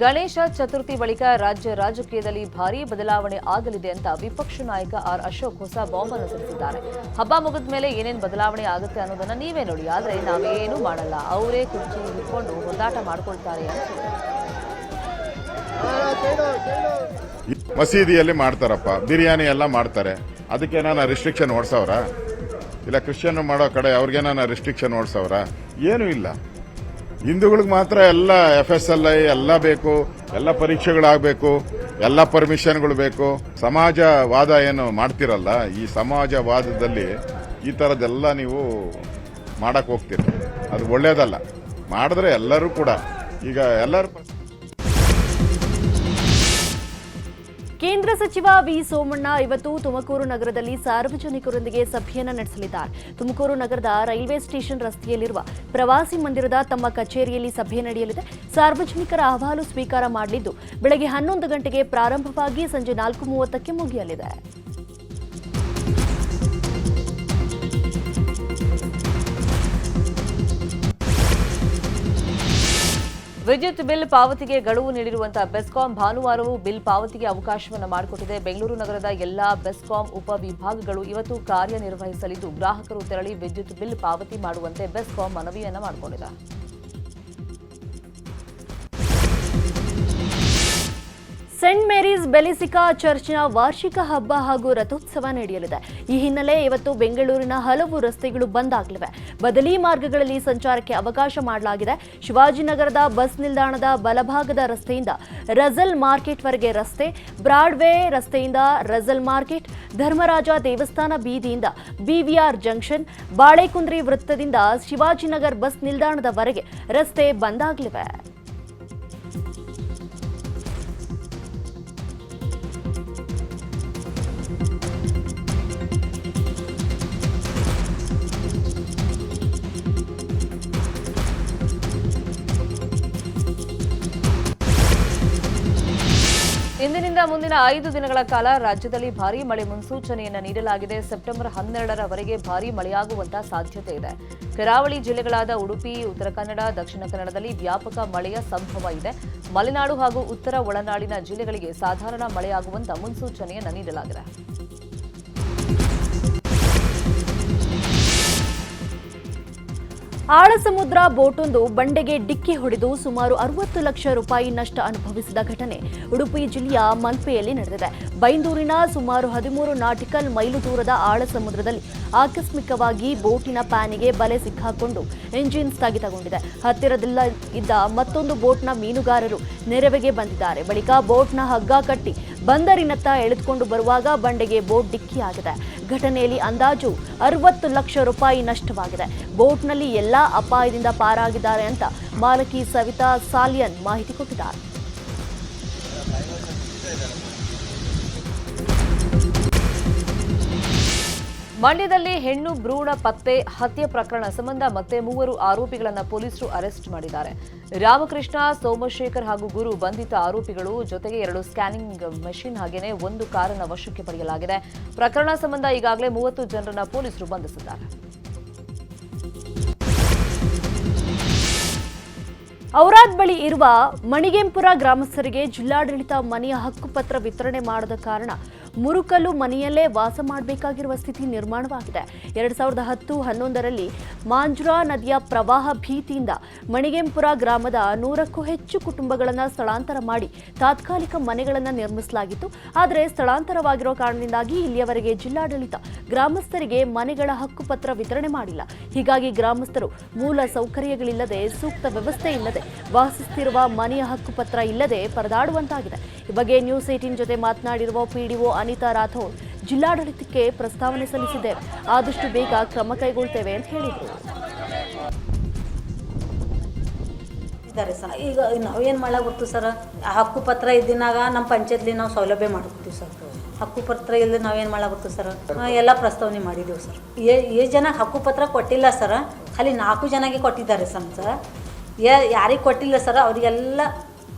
ಗಣೇಶ ಚತುರ್ಥಿ ಬಳಿಕ ರಾಜ್ಯ ರಾಜಕೀಯದಲ್ಲಿ ಭಾರೀ ಬದಲಾವಣೆ ಆಗಲಿದೆ ಅಂತ ವಿಪಕ್ಷ ನಾಯಕ ಆರ್ ಅಶೋಕ್ ಹೊಸ ಬಾಂಬ್ ಅನ್ನು ಹಬ್ಬ ಮುಗಿದ ಮೇಲೆ ಏನೇನು ಬದಲಾವಣೆ ಆಗುತ್ತೆ ಅನ್ನೋದನ್ನ ನೀವೇ ನೋಡಿ. ಆದರೆ ನಾವೇನು ಮಾಡಲ್ಲ. ಅವರೇ ಕುರ್ಚಿ ಹಿಡ್ಕೊಂಡು ಹೊಂದಾಟ ಮಾಡ್ಕೊಳ್ತಾರೆ ಮಸೀದಿಯಲ್ಲಿ ಮಾಡ್ತಾರಪ್ಪ. ಬಿರಿಯಾನಿ ಎಲ್ಲ ಮಾಡ್ತಾರೆ. ಅದಕ್ಕೆ ನಾನು ರಿಸ್ಟ್ರಿಕ್ಷನ್ ಓಡಿಸವ್ರ ಇಲ್ಲ ಕ್ರಿಶ್ಚಿಯನ್ ಮಾಡೋ ಕಡೆ ಅವ್ರಿಗೇನ ರಿಸ್ಟ್ರಿಕ್ಷನ್ ಓಡಿಸವ್ರ ಏನೂ ಇಲ್ಲ. ಹಿಂದೂಗಳಿಗೆ ಮಾತ್ರ ಎಲ್ಲ ಎಫ್ ಎಸ್ ಎಲ್ ಐ ಎಲ್ಲ ಬೇಕು, ಎಲ್ಲ ಪರೀಕ್ಷೆಗಳಾಗಬೇಕು, ಎಲ್ಲ ಪರ್ಮಿಷನ್ಗಳು ಬೇಕು. ಸಮಾಜವಾದ ಏನು ಮಾಡ್ತಿರಲ್ಲ, ಈ ಸಮಾಜವಾದದಲ್ಲಿ ಈ ಥರದ್ದೆಲ್ಲ ನೀವು ಮಾಡಕ್ಕೆ ಹೋಗ್ತೀರಿ. ಅದು ಒಳ್ಳೆಯದಲ್ಲ ಮಾಡಿದ್ರೆ ಎಲ್ಲರೂ ಕೂಡ, ಈಗ ಎಲ್ಲರೂ ಕೇಂದ್ರ ಸಚಿವ ವಿ ಸೋಮಣ್ಣ ಇವತ್ತು ತುಮಕೂರು ನಗರದಲ್ಲಿ ಸಾರ್ವಜನಿಕರೊಂದಿಗೆ ಸಭೆಯನ್ನ ನಡೆಸಲಿದ್ದಾರೆ. ತುಮಕೂರು ನಗರದ ರೈಲ್ವೆ ಸ್ಟೇಷನ್ ರಸ್ತೆಯಲ್ಲಿರುವ ಪ್ರವಾಸಿ ಮಂದಿರದ ತಮ್ಮ ಕಚೇರಿಯಲ್ಲಿ ಸಭೆ ನಡೆಯಲಿದೆ. ಸಾರ್ವಜನಿಕರ ಅಹವಾಲು ಸ್ವೀಕಾರ ಮಾಡಲಿದ್ದು, ಬೆಳಗ್ಗೆ ಹನ್ನೊಂದು ಗಂಟೆಗೆ ಪ್ರಾರಂಭವಾಗಿ ಸಂಜೆ ನಾಲ್ಕು ಮೂವತ್ತಕ್ಕೆ ಮುಗಿಯಲಿದೆ. ವಿದ್ಯುತ್ ಬಿಲ್ ಪಾವತಿಗೆ ಗಡುವು ನೀಡಿರುವಂತಹ ಬೆಸ್ಕಾಂ ಭಾನುವಾರವೂ ಬಿಲ್ ಪಾವತಿಗೆ ಅವಕಾಶವನ್ನು ಮಾಡಿಕೊಟ್ಟಿದೆ. ಬೆಂಗಳೂರು ನಗರದ ಎಲ್ಲಾ ಬೆಸ್ಕಾಂ ಉಪವಿಭಾಗಗಳು ಇವತ್ತು ಕಾರ್ಯನಿರ್ವಹಿಸಲಿದ್ದು, ಗ್ರಾಹಕರು ತೆರಳಿ ವಿದ್ಯುತ್ ಬಿಲ್ ಪಾವತಿ ಮಾಡುವಂತೆ ಬೆಸ್ಕಾಂ ಮನವಿಯನ್ನು ಮಾಡಿಕೊಂಡಿದೆ ಸೆಂಟ್ ಮೇರೀಸ್ ಬೆಲಿಸಿಕಾ ಚರ್ಚ್ನ ವಾರ್ಷಿಕ ಹಬ್ಬ ಹಾಗೂ ರಥೋತ್ಸವ ನಡೆಯಲಿದೆ. ಈ ಹಿನ್ನೆಲೆ ಇವತ್ತು ಬೆಂಗಳೂರಿನ ಹಲವು ರಸ್ತೆಗಳು ಬಂದ್ ಆಗಲಿವೆ. ಬದಲಿ ಮಾರ್ಗಗಳಲ್ಲಿ ಸಂಚಾರಕ್ಕೆ ಅವಕಾಶ ಮಾಡಲಾಗಿದೆ. ಶಿವಾಜಿನಗರದ ಬಸ್ ನಿಲ್ದಾಣದ ಬಲಭಾಗದ ರಸ್ತೆಯಿಂದ ರಜಲ್ ಮಾರ್ಕೆಟ್ವರೆಗೆ ರಸ್ತೆ, ಬ್ರಾಡ್ವೇ ರಸ್ತೆಯಿಂದ ರಜಲ್ ಮಾರ್ಕೆಟ್, ಧರ್ಮರಾಜ ದೇವಸ್ಥಾನ ಬೀದಿಯಿಂದ ಬಿವಿಆರ್ ಜಂಕ್ಷನ್, ಬಾಳೆಕುಂದ್ರಿ ವೃತ್ತದಿಂದ ಶಿವಾಜಿನಗರ್ ಬಸ್ ನಿಲ್ದಾಣದವರೆಗೆ ರಸ್ತೆ ಬಂದ್ ಇಂದಿನಿಂದ ಮುಂದಿನ ಐದು ದಿನಗಳ ಕಾಲ ರಾಜ್ಯದಲ್ಲಿ ಭಾರೀ ಮಳೆ ಮುನ್ಸೂಚನೆಯನ್ನು ನೀಡಲಾಗಿದೆ. ಸೆಪ್ಟೆಂಬರ್ ಹನ್ನೆರಡರವರೆಗೆ ಭಾರೀ ಮಳೆಯಾಗುವಂತಹ ಸಾಧ್ಯತೆ ಇದೆ. ಕರಾವಳಿ ಜಿಲ್ಲೆಗಳಾದ ಉಡುಪಿ, ಉತ್ತರ ಕನ್ನಡ, ದಕ್ಷಿಣ ಕನ್ನಡದಲ್ಲಿ ವ್ಯಾಪಕ ಮಳೆಯ ಸಂಭವ ಇದೆ. ಮಲೆನಾಡು ಹಾಗೂ ಉತ್ತರ ಒಳನಾಡಿನ ಜಿಲ್ಲೆಗಳಿಗೆ ಸಾಧಾರಣ ಮಳೆಯಾಗುವಂತಹ ಮುನ್ಸೂಚನೆಯನ್ನು ನೀಡಲಾಗಿದೆ. ಆಳಸಮುದ್ರ ಬೋಟೊಂದು ಬಂಡೆಗೆ ಡಿಕ್ಕಿ ಹೊಡೆದು ಸುಮಾರು ಅರವತ್ತು ಲಕ್ಷ ರೂಪಾಯಿ ನಷ್ಟ ಅನುಭವಿಸಿದ ಘಟನೆ ಉಡುಪಿ ಜಿಲ್ಲೆಯ ಮಲ್ಪೆಯಲ್ಲಿ ನಡೆದಿದೆ. ಬೈಂದೂರಿನ ಸುಮಾರು ಹದಿಮೂರು ನಾಟಿಕಲ್ ಮೈಲು ದೂರದ ಆಳಸಮುದ್ರದಲ್ಲಿ ಆಕಸ್ಮಿಕವಾಗಿ ಬೋಟಿನ ಪ್ಯಾನಿಗೆ ಬಲೆ ಸಿಕ್ಕಾಕೊಂಡು ಎಂಜಿನ್ ಸ್ಥಗಿತಗೊಂಡಿದೆ. ಹತ್ತಿರದಲ್ಲ ಇದ್ದ ಮತ್ತೊಂದು ಬೋಟ್ನ ಮೀನುಗಾರರು ನೆರವಿಗೆ ಬಂದಿದ್ದಾರೆ. ಬಳಿಕ ಬೋಟ್ನ ಹಗ್ಗ ಕಟ್ಟಿ ಬಂದರಿನತ್ತ ಎಳೆದುಕೊಂಡು ಬರುವಾಗ ಬಂಡೆಗೆ ಬೋಟ್ ಡಿಕ್ಕಿಯಾಗಿದೆ. ಘಟನೆಯಲ್ಲಿ ಅಂದಾಜು ಅರವತ್ತು ಲಕ್ಷ ರೂಪಾಯಿ ನಷ್ಟವಾಗಿದೆ. ಬೋಟ್ನಲ್ಲಿ ಎಲ್ಲಾ ಅಪಾಯದಿಂದ ಪಾರಾಗಿದ್ದಾರೆ ಅಂತ ಮಾಲಕಿ ಸವಿತಾ ಸಾಲಿಯನ್ ಮಾಹಿತಿ ಕೊಟ್ಟಿದ್ದಾರೆ. ಮಂಡ್ಯದಲ್ಲಿ ಹೆಣ್ಣು ಭ್ರೂಣ ಪತ್ತೆ ಹತ್ಯೆ ಪ್ರಕರಣ ಸಂಬಂಧ ಮತ್ತೆ ಮೂವರು ಆರೋಪಿಗಳನ್ನು ಪೊಲೀಸರು ಅರೆಸ್ಟ್ ಮಾಡಿದ್ದಾರೆ. ರಾಮಕೃಷ್ಣ, ಸೋಮಶೇಖರ್ ಹಾಗೂ ಗುರು ಬಂಧಿತ ಆರೋಪಿಗಳು ಜೊತೆಗೆ ಎರಡು ಸ್ಕ್ಯಾನಿಂಗ್ ಮೆಷಿನ್ ಹಾಗೆಯೇ ಒಂದು ಕಾರನ್ನು ವಶಕ್ಕೆ ಪಡೆಯಲಾಗಿದೆ. ಪ್ರಕರಣ ಸಂಬಂಧ ಈಗಾಗಲೇ ಮೂವತ್ತು ಜನರನ್ನು ಪೊಲೀಸರು ಬಂಧಿಸಿದ್ದಾರೆ. ಔರಾದ್ ಬಳಿ ಇರುವ ಮಣಿಗೆಂಪುರ ಗ್ರಾಮಸ್ಥರಿಗೆ ಜಿಲ್ಲಾಡಳಿತ ಮನೆಯ ಹಕ್ಕುಪತ್ರ ವಿತರಣೆ ಮಾಡದ ಕಾರಣ ಮುರುಕಲು ಮನೆಯಲ್ಲೇ ವಾಸ ಮಾಡಬೇಕಾಗಿರುವ ಸ್ಥಿತಿ ನಿರ್ಮಾಣವಾಗಿದೆ. ಎರಡ್ ಸಾವಿರದ ಹತ್ತು ಹನ್ನೊಂದರಲ್ಲಿ ಮಾಂಜುರಾ ನದಿಯ ಪ್ರವಾಹ ಭೀತಿಯಿಂದ ಮಣಿಗೆಂಪುರ ಗ್ರಾಮದ ನೂರಕ್ಕೂ ಹೆಚ್ಚು ಕುಟುಂಬಗಳನ್ನು ಸ್ಥಳಾಂತರ ಮಾಡಿ ತಾತ್ಕಾಲಿಕ ಮನೆಗಳನ್ನು ನಿರ್ಮಿಸಲಾಗಿತ್ತು. ಆದರೆ ಸ್ಥಳಾಂತರವಾಗಿರುವ ಕಾರಣದಿಂದಾಗಿ ಇಲ್ಲಿಯವರೆಗೆ ಜಿಲ್ಲಾಡಳಿತ ಗ್ರಾಮಸ್ಥರಿಗೆ ಮನೆಗಳ ಹಕ್ಕುಪತ್ರ ವಿತರಣೆ ಮಾಡಿಲ್ಲ. ಹೀಗಾಗಿ ಗ್ರಾಮಸ್ಥರು ಮೂಲ ಸೌಕರ್ಯಗಳಿಲ್ಲದೆ ಸೂಕ್ತ ವ್ಯವಸ್ಥೆ ಇಲ್ಲದೆ ವಾಸಿಸುತ್ತಿರುವ ಮನೆಯ ಹಕ್ಕುಪತ್ರ ಇಲ್ಲದೆ ಪರದಾಡುವಂತಾಗಿದೆ. ಈ ಬಗ್ಗೆ ನ್ಯೂಸ್ ಏಟೀನ್ ಜೊತೆ ಮಾತನಾಡಿರುವ ಪಿಡಿಒ ಅನಿತಾ ರಾಥೋಡ್ ಜಿಲ್ಲಾಡಳಿತಕ್ಕೆ ಪ್ರಸ್ತಾವನೆ ಸಲ್ಲಿಸಿದೆ. ಆದಷ್ಟು ಬೇಗ ಕ್ರಮ ಕೈಗೊಳ್ತೇವೆ ಅಂತ ಹೇಳಿದರು. ಸರ್. ಈಗ ನಾವೇನು ಮಾಡಕ್ಕೆ ಗೊತ್ತು ಸರ್? ಆ ಹಕ್ಕು ಪತ್ರ ಇದ್ದಿನಾಗ ನಮ್ಮ ಪಂಚಾಯತ್ಲಿ ನಾವು ಸೌಲಭ್ಯ ಮಾಡ್ಕೊತೀವಿ ಸರ್. ಹಕ್ಕು ಪತ್ರ ಇಲ್ಲದೆ ನಾವೇನು ಗೊತ್ತು ಸರ್? ಎಲ್ಲ ಪ್ರಸ್ತಾವನೆ ಮಾಡಿದ್ದೀವಿ ಸರ್. ಏ ಜನ ಹಕ್ಕು ಪತ್ರ ಕೊಟ್ಟಿಲ್ಲ ಸರ್. ಖಾಲಿ ನಾಲ್ಕು ಜನಗೆ ಕೊಟ್ಟಿದ್ದಾರೆ ಸರ್ ಸರ್. ಯಾರಿಗೆ ಕೊಟ್ಟಿಲ್ಲ ಸರ್ ಅವರಿಗೆಲ್ಲ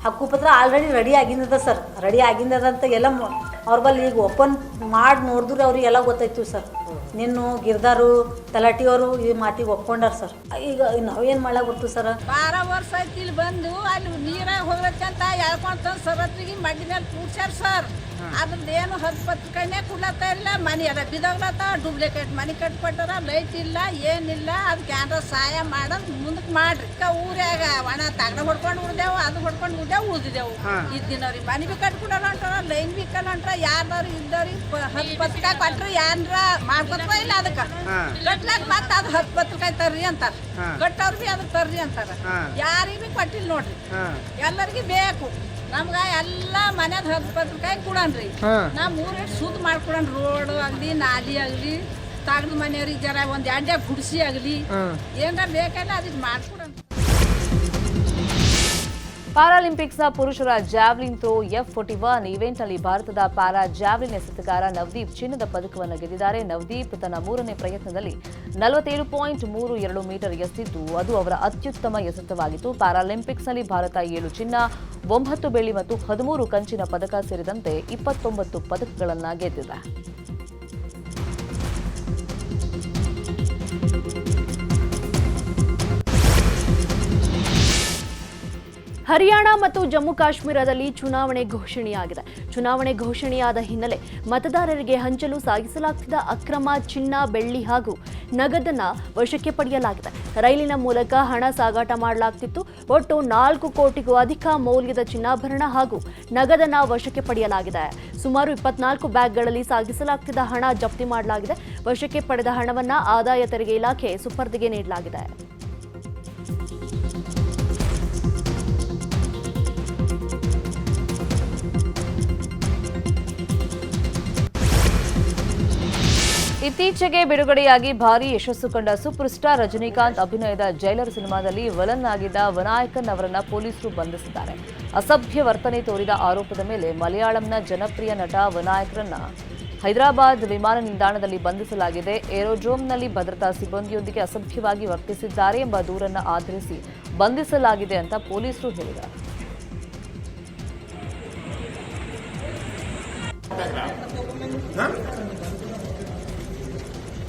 ಹಕ್ಕುಪತ್ರ ಆಲ್ರೆಡಿ ರೆಡಿ ಆಗಿಂದದ ಸರ್ ರೆಡಿ ಆಗಿಂದದಂತ ಎಲ್ಲ ಅವ್ರ ಬಲ್ಲಿ ಈಗ ಓಪನ್ ಮಾಡಿ ನೋಡಿದ್ರೆ ಅವ್ರಿಗೆಲ್ಲ ಗೊತ್ತಾಯ್ತು ಸರ್ ನಿನ್ನು, ಗಿರ್ದಾರು ತಲಾಟಿಯವರು ಈ ಮಾತಿಗೆ ಒಪ್ಕೊಂಡಾರ ಸರ್ ಈಗ ನಾವೇನು ಮಾಡಕ್ ಗೊತ್ತು ಸರ್ ಬಾರ ವರ್ಷ ಆಯ್ತು ಇಲ್ಲಿ ಬಂದು, ಅಲ್ಲಿ ನೀರಾಗ ಹೋಗ್ಲಕ್ಕಂತ ಅಂತ ಸರ್ ಮಡ್ಡಿ ಮೇಲೆ ಕೂಡ್ಸ್ಯಾರ ಸರ್ ಅದ್ರದ್ದು ಏನು ಹತ್ತು ಪತ್ರಿಕೆನೇ ಕೊಡ್ಲತ್ತ ಇಲ್ಲ ಮನೆ ಅದ ಬಿದೋಗ್ಲತ್ತ ಡೂಪ್ಲಿಕೇಟ್ ಮನೆ ಕಟ್ಕೊಟ್ಟಾರ ಲೈಟ್ ಇಲ್ಲ ಏನಿಲ್ಲ ಅದಕ್ಕೆ ಏನಾರ ಸಹಾಯ ಮಾಡೋದು ಮುಂದಕ್ಕೆ ಮಾಡ್ರಿ. ಕ ಊರ್ಯಾಗ ಒಣ ತಗಡ ಹೊಡ್ಕೊಂಡು ಉಳ್ದೇವು ಅದು ಹೊಡ್ಕೊಂಡು ಉಳ್ದೇವು ಉಳ್ದಿದ್ದೆವು ಇದ್ದಿನವ್ರಿ ಮನೆ ಬಿ ಕಟ್ಕೊಡಲ್ಲ ಅಂಟಾರ ಲೈನ್ ಬಿ ಅಂಟಾರ ಯಾರ್ದಾರು ಇದ್ದವ್ರಿಗೆ ಹತ್ತು ಪತ್ರಿಕೆ ಕೊಟ್ರಿ ಯಾರ ಮಾಡ್ಕೊತ ಇಲ್ಲ ಅದಕ್ಕೆ. ಕಟ್ಲಾಕ ಮತ್ತೆ ಅದು ಹತ್ತು ಪತ್ರಿಕೆ ತರ್ರಿ ಅಂತಾರ. ಕಟ್ಟವ್ರು ಬಿ ಅದಕ್ಕೆ ತರ್ರಿ ಅಂತಾರ. ಯಾರಿಗೂ ಬಿ ಕೊಟ್ಟಿಲ್ಲ ನೋಡ್ರಿ. ಎಲ್ಲರಿಗೂ ಬೇಕು. ನಮ್ಗ ಎಲ್ಲ ಮನ್ಯಾಗ ಹತ್ತು ಪತ್ರಿಕೆ ಕೊಡನ್ರಿ. ನಮ್ ಊರಿಗೆ ಶುದ್ಧ ಮಾಡ್ಕೊಡನ್ ರೋಡ್ ಆಗ್ಲಿ ನಾಲಿ ಆಗಲಿ ತಗದ ಮನೆಯವ್ರಿಗೆ ಜರ ಒಂದ್ ಎಡ್ಡೆ ಗುಡಿಸಿ ಆಗ್ಲಿ ಏನಾರ ಬೇಕಲ್ಲ ಅದಕ್ಕೆ ಮಾಡ್ಕೊಡನ್ ಪ್ಯಾರಾಲಿಂಪಿಕ್ಸ್ನ ಪುರುಷರ javelin throw F forty one ಇವೆಂಟ್ನಲ್ಲಿ ಭಾರತದ ಪ್ಯಾರಾ ಜಾವ್ಲಿನ್ ಎಸೆತಗಾರ ನವದೀಪ್ ಚಿನ್ನದ ಪದಕವನ್ನು ಗೆದ್ದಿದ್ದಾರೆ. ನವದೀಪ್ ತನ್ನ ಮೂರನೇ ಪ್ರಯತ್ನದಲ್ಲಿ ನಲವತ್ತೇಳು ಪಾಯಿಂಟ್ ಮೂರು ಎರಡು ಮೀಟರ್ ಎಸೆದಿದ್ದು, ಅದು ಅವರ ಅತ್ಯುತ್ತಮ ಎಸೆತವಾಗಿತ್ತು. ಪ್ಯಾರಾಲಿಂಪಿಕ್ಸ್ನಲ್ಲಿ ಭಾರತ ಏಳು ಚಿನ್ನ, ಒಂಬತ್ತು ಬೆಳ್ಳಿ ಮತ್ತು ಹದಿಮೂರು ಕಂಚಿನ ಪದಕ ಸೇರಿದಂತೆ ಇಪ್ಪತ್ತೊಂಬತ್ತು ಪದಕಗಳನ್ನು ಗೆದ್ದಿದೆ. ಹರಿಯಾಣ ಮತ್ತು ಜಮ್ಮು ಕಾಶ್ಮೀರದಲ್ಲಿ ಚುನಾವಣೆ ಘೋಷಣೆಯಾಗಿದೆ. ಚುನಾವಣೆ ಘೋಷಣೆಯಾದ ಹಿನ್ನೆಲೆ ಮತದಾರರಿಗೆ ಹಂಚಲು ಸಾಗಿಸಲಾಗ್ತಿದ್ದ ಅಕ್ರಮ ಚಿನ್ನ, ಬೆಳ್ಳಿ ಹಾಗೂ ನಗದನ್ನ ವಶಕ್ಕೆ ಪಡೆಯಲಾಗಿದೆ. ರೈಲಿನ ಮೂಲಕ ಹಣ ಸಾಗಾಟ ಮಾಡಲಾಗ್ತಿತ್ತು. ಒಟ್ಟು ನಾಲ್ಕು ಕೋಟಿಗೂ ಅಧಿಕ ಮೌಲ್ಯದ ಚಿನ್ನಾಭರಣ ಹಾಗೂ ನಗದನ್ನ ವಶಕ್ಕೆ ಪಡೆಯಲಾಗಿದೆ. ಸುಮಾರು ಇಪ್ಪತ್ನಾಲ್ಕು ಬ್ಯಾಗ್ಗಳಲ್ಲಿ ಸಾಗಿಸಲಾಗ್ತಿದ್ದ ಹಣ ಜಪ್ತಿ ಮಾಡಲಾಗಿದೆ. ವಶಕ್ಕೆ ಪಡೆದ ಹಣವನ್ನ ಆದಾಯ ತೆರಿಗೆ ಇಲಾಖೆ ಸುಪರ್ದಿಗೆ ನೀಡಲಾಗಿದೆ. ಇತ್ತೀಚೆಗೆ ಬಿಡುಗಡೆಯಾಗಿ ಭಾರಿ ಯಶಸ್ಸು ಕಂಡ ಸೂಪರ್ ಸ್ಟಾರ್ ರಜನಿಕಾಂತ್ ಅಭಿನಯದ ಜೈಲರ್ ಸಿನಿಮಾದಲ್ಲಿ ವಲನ್ ಆಗಿದ್ದ ವಿನಾಯಕನ್ ಅವರನ್ನ ಪೊಲೀಸರು ಬಂಧಿಸಿದ್ದಾರೆ. ಅಸಭ್ಯ ವರ್ತನೆ ತೋರಿದ ಆರೋಪದ ಮೇಲೆ ಮಲಯಾಳಂನ ಜನಪ್ರಿಯ ನಟ ವನಾಯಕರನ್ನ ಹೈದರಾಬಾದ್ ವಿಮಾನ ನಿಲ್ದಾಣದಲ್ಲಿ ಬಂಧಿಸಲಾಗಿದೆ. ಏರೋಡ್ರೋಮ್ನಲ್ಲಿ ಭದ್ರತಾ ಸಿಬ್ಬಂದಿಯೊಂದಿಗೆ ಅಸಭ್ಯವಾಗಿ ವರ್ತಿಸಿದ್ದಾರೆ ಎಂಬ ದೂರನ್ನು ಆಧರಿಸಿ ಬಂಧಿಸಲಾಗಿದೆ ಅಂತ ಪೊಲೀಸರು ಹೇಳಿದ್ದಾರೆ.